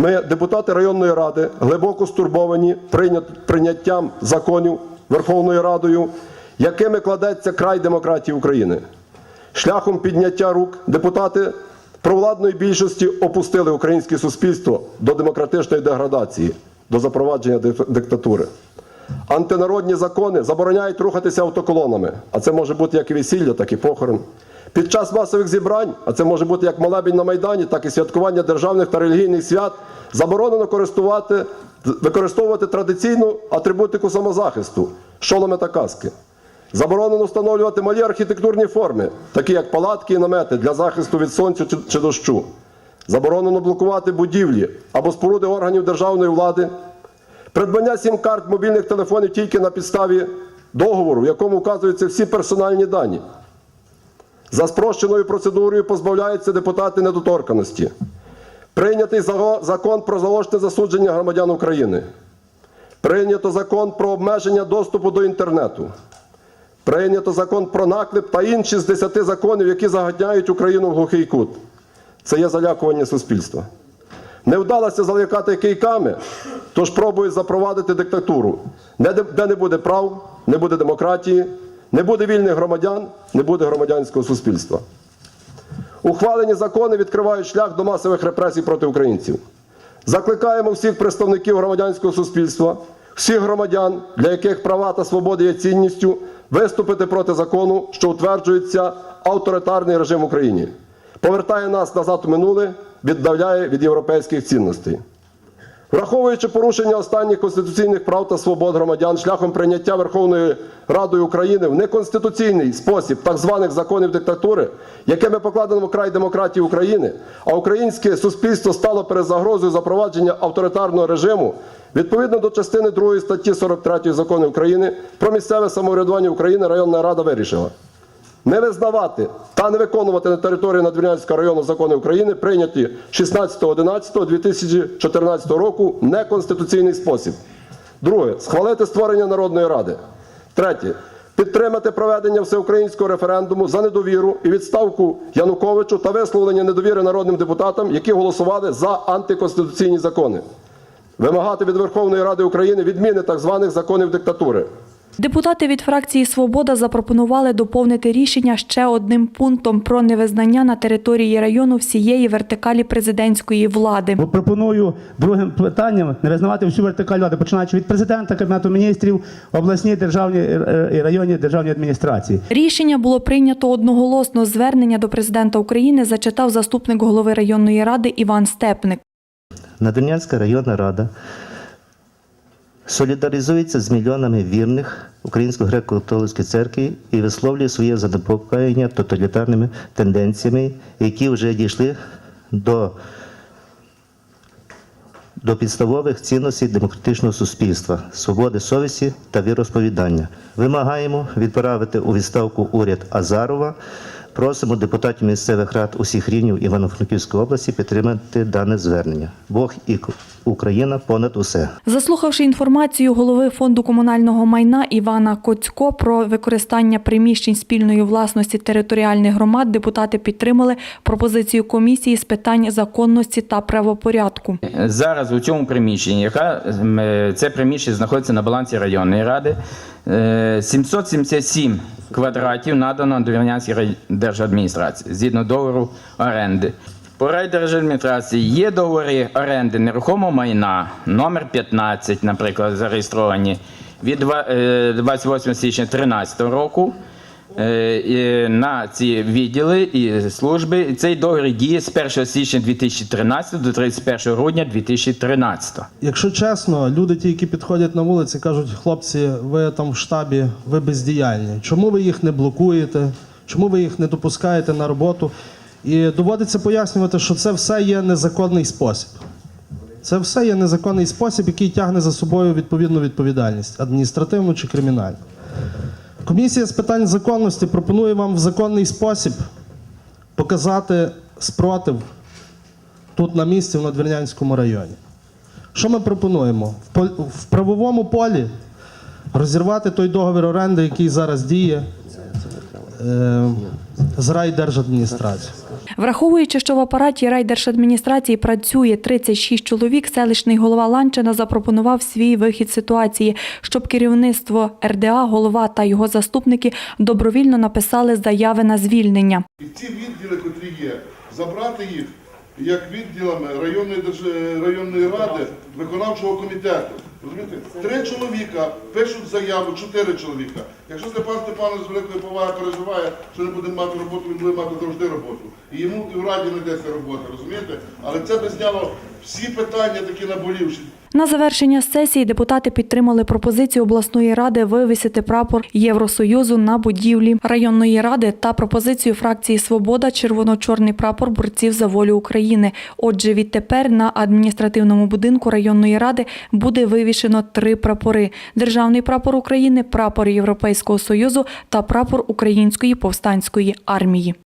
Ми, депутати районної ради, глибоко стурбовані прийняттям законів Верховною Радою, якими кладеться край демократії України. Шляхом підняття рук депутати провладної більшості опустили українське суспільство до демократичної деградації, до запровадження диктатури. Антинародні закони забороняють рухатися автоколонами, а це може бути як і весілля, так і похорон. Під час масових зібрань, а це може бути як молебень на Майдані, так і святкування державних та релігійних свят, заборонено користувати, використовувати традиційну атрибутику самозахисту, шоломи та каски. Заборонено встановлювати малі архітектурні форми, такі як палатки і намети для захисту від сонця чи- чи дощу. Заборонено блокувати будівлі або споруди органів державної влади, Придбання сім-карт мобільних телефонів тільки на підставі договору, в якому вказуються всі персональні дані. За спрощеною процедурою позбавляються депутати недоторканості. Прийнятий закон про заочне засудження громадян України. Прийнято закон про обмеження доступу до інтернету. Прийнято закон про наклеп та інші з десяти законів, які заганяють Україну в глухий кут. Це є залякування суспільства. Не вдалося залякати кийками, тож пробують запровадити диктатуру, де не буде прав, не буде демократії, не буде вільних громадян, не буде громадянського суспільства. Ухвалені закони відкривають шлях до масових репресій проти українців. Закликаємо всіх представників громадянського суспільства, всіх громадян, для яких права та свободи є цінністю, виступити проти закону, що утверджується авторитарний режим в Україні, повертає нас назад у минуле, віддаляє від європейських цінностей. Враховуючи порушення останніх конституційних прав та свобод громадян шляхом прийняття Верховною Радою України в неконституційний спосіб так званих законів диктатури, якими покладено край демократії України, а українське суспільство стало перед загрозою запровадження авторитарного режиму, відповідно до частини 2 статті 43 закону України про місцеве самоврядування України районна рада вирішила не визнавати та не виконувати на території Надвірнянського району закони України, прийняті 16.11.2014 року в неконституційний спосіб. Друге. Схвалити створення Народної ради. Третє. Підтримати проведення всеукраїнського референдуму за недовіру і відставку Януковичу та висловлення недовіри народним депутатам, які голосували за антиконституційні закони. Вимагати від Верховної Ради України відміни так званих законів диктатури. Депутати від фракції Свобода запропонували доповнити рішення ще одним пунктом про невизнання на території району всієї вертикалі президентської влади. Пропоную другим питанням не визнавати всю вертикаль влади, починаючи від президента, кабінету міністрів, обласні державні е, і районні державні адміністрації. Рішення було прийнято одноголосно. Звернення до президента України зачитав заступник голови районної ради Іван Степник. Надвірнянська районна рада солідаризується з мільйонами вірних Української греко-католицької церкви і висловлює своє занепокоєння тоталітарними тенденціями, які вже дійшли до, до підставових цінностей демократичного суспільства, свободи совісті та віросповідання. Вимагаємо відправити у відставку уряд Азарова. Просимо депутатів місцевих рад усіх рівнів Івано-Франківської області підтримати дане звернення. Бог і Україна понад усе. Заслухавши інформацію голови фонду комунального майна Івана Коцько про використання приміщень спільної власності територіальних громад, депутати підтримали пропозицію комісії з питань законності та правопорядку. Зараз у цьому приміщенні, яка е, це приміщення знаходиться на балансі районної ради, 777 квадратів надано до Вірнянської рай- держадміністрації згідно договору оренди. По райдержадміністрації є договори оренди нерухомого майна, номер 15, наприклад, зареєстровані від е, 28 січня 2013 року. Е, на ці відділи і служби. Цей договір діє з 1 січня 2013 до 31 грудня 2013. Якщо чесно, люди, ті, які підходять на вулиці, кажуть, хлопці, ви там в штабі, ви бездіяльні. Чому ви їх не блокуєте? Чому ви їх не допускаєте на роботу? І доводиться пояснювати, що це все є незаконний спосіб. Це все є незаконний спосіб, який тягне за собою відповідну відповідальність адміністративну чи кримінальну. Комісія з питань законності пропонує вам в законний спосіб показати спротив тут на місці в Надвірнянському районі. Що ми пропонуємо? В, правовому полі розірвати той договір оренди, який зараз діє, е, з райдержадміністрації. Враховуючи, що в апараті райдержадміністрації працює 36 чоловік, селищний голова Ланчина запропонував свій вихід ситуації, щоб керівництво РДА, голова та його заступники добровільно написали заяви на звільнення. І ці відділи, котрі є, забрати їх як відділами районної районної ради виконавчого комітету. Розумієте? Три чоловіка пишуть заяву, чотири чоловіка. Якщо Степан Степанович з великої поваги переживає, що не буде мати роботу, він буде мати завжди роботу. І йому і в раді знайдеться робота, розумієте? Але це би зняло всі питання такі наболівші. На завершення сесії депутати підтримали пропозицію обласної ради вивісити прапор Євросоюзу на будівлі районної ради та пропозицію фракції Свобода червоно-чорний прапор борців за волю України. Отже, відтепер на адміністративному будинку районної ради буде вивішено три прапори: державний прапор України, прапор Європейського союзу та прапор Української повстанської армії.